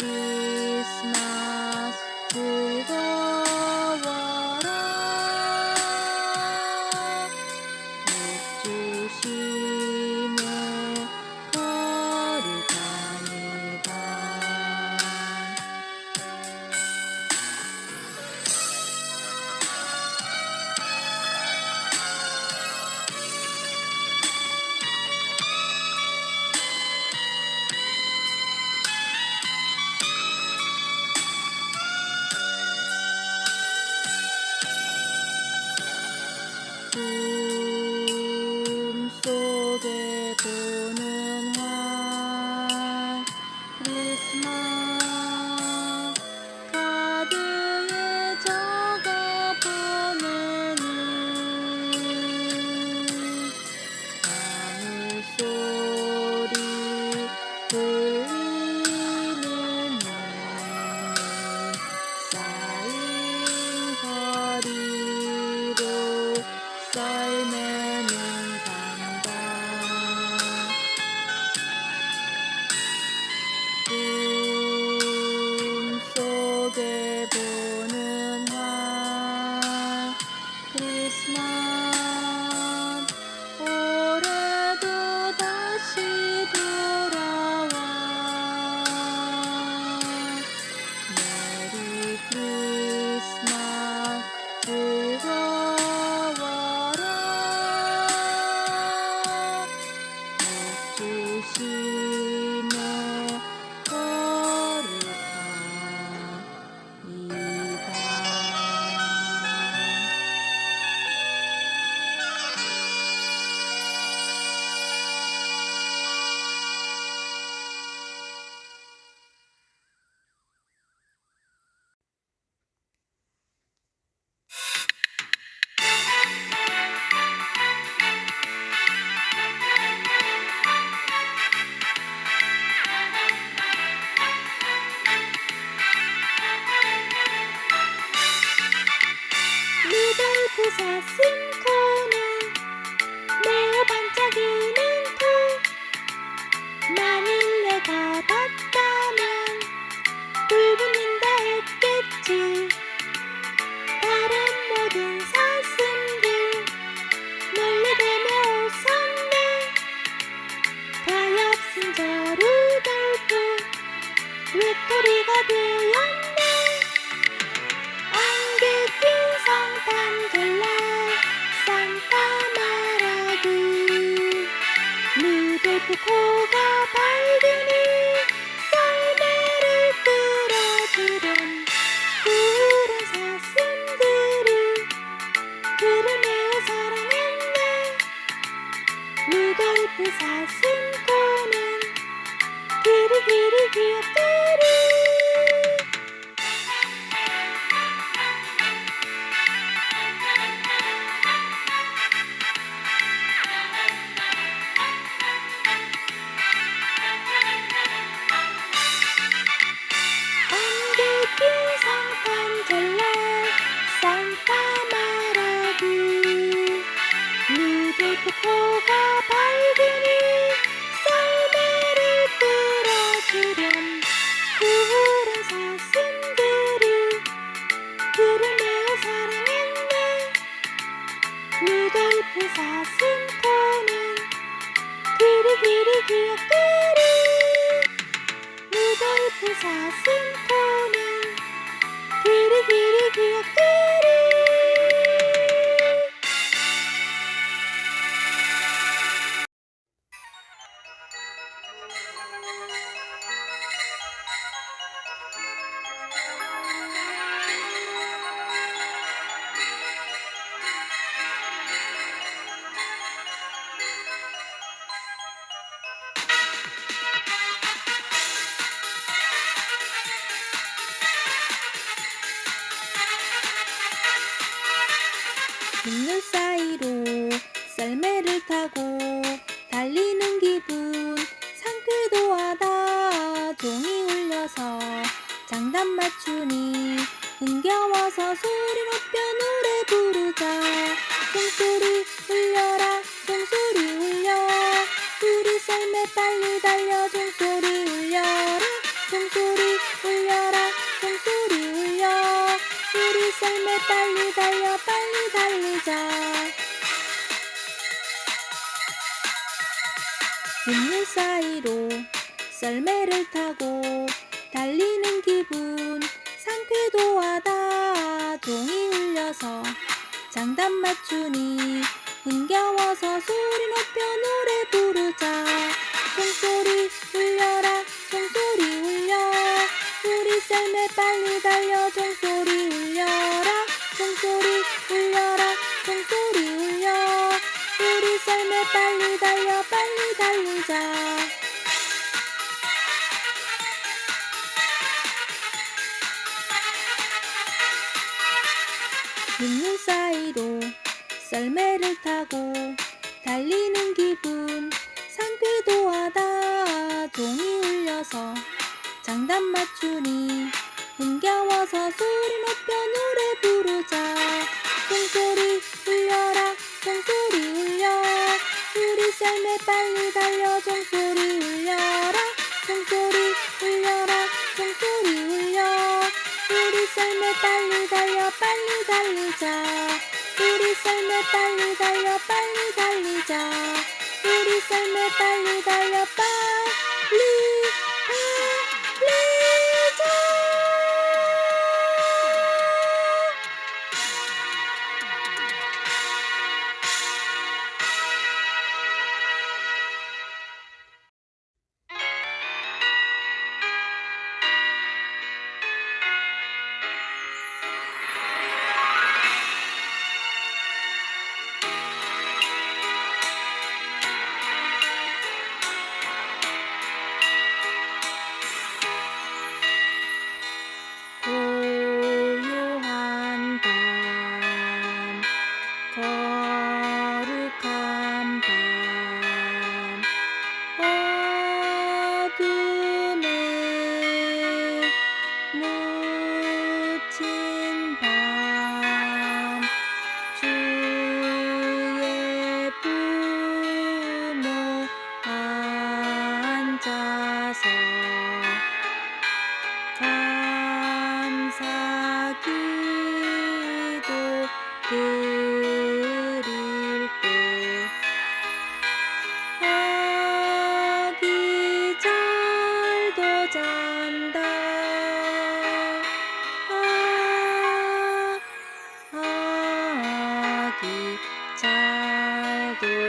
Música ことがバイブに Hello. 울려라 종소리 울려. 우리 쌤네 빨리 달려 종소리 울려라. 종소리 울려라 종소리 울려. 우리 쌤네 빨리 달려 빨리 달리자. 눈물 사이로 썰매를 타고 달리는 기분 상쾌도 하다. 종이 울려서 장단 맞추니 흥겨워서 소리 높여 노래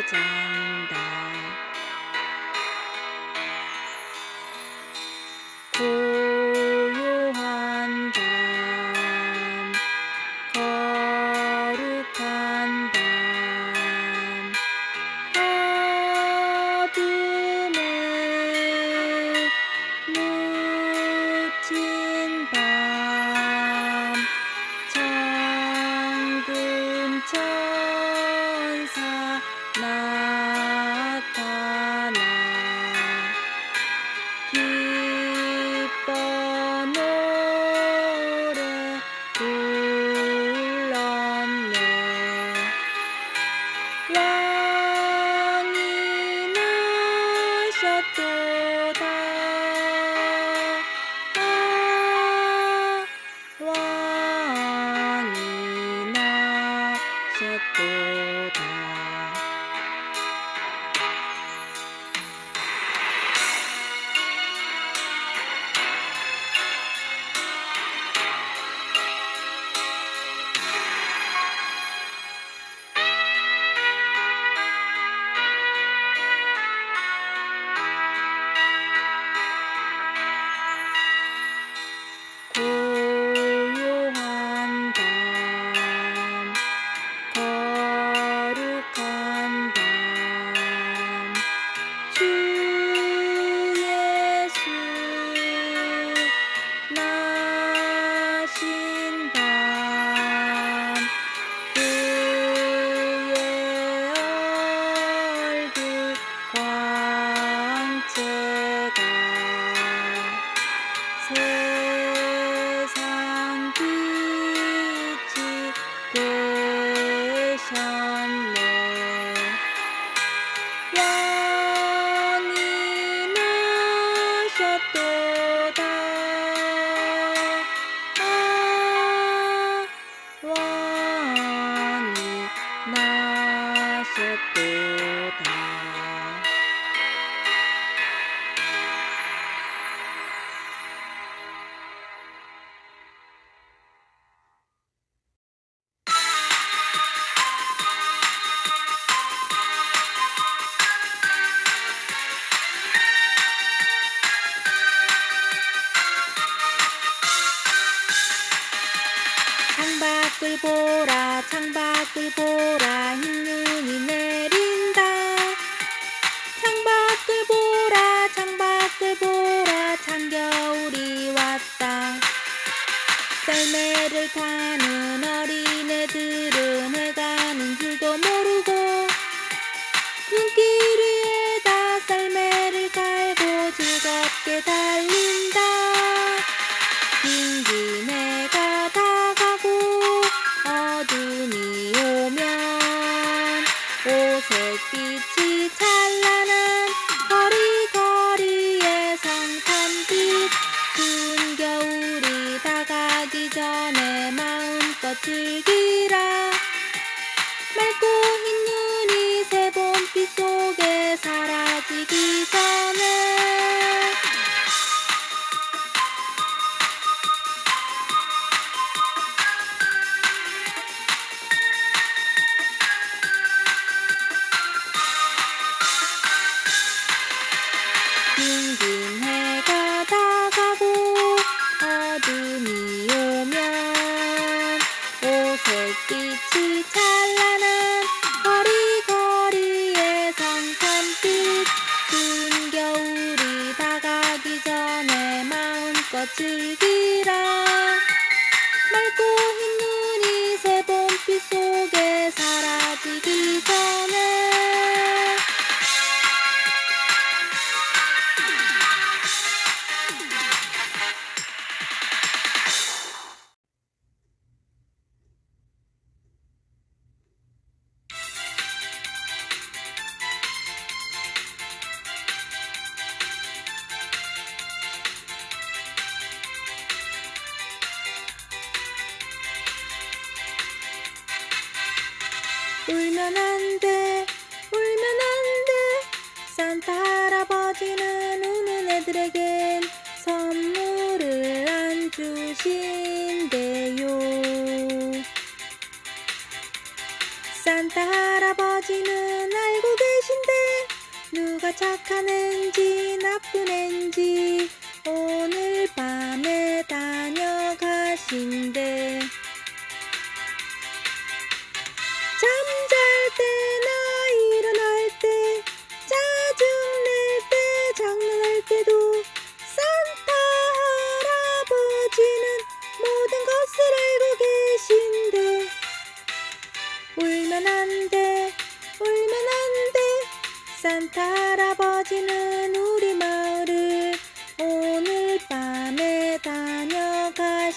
time. 주신대요. 산타 할아버지는 알고 계신데 누가 착한 앤지 나쁜 앤지 오늘 밤에 다녀가신대. 울면 안 돼, 울면 안 돼. 산타 할아버지는 우리 마을을 오늘 밤에 다녀가신대.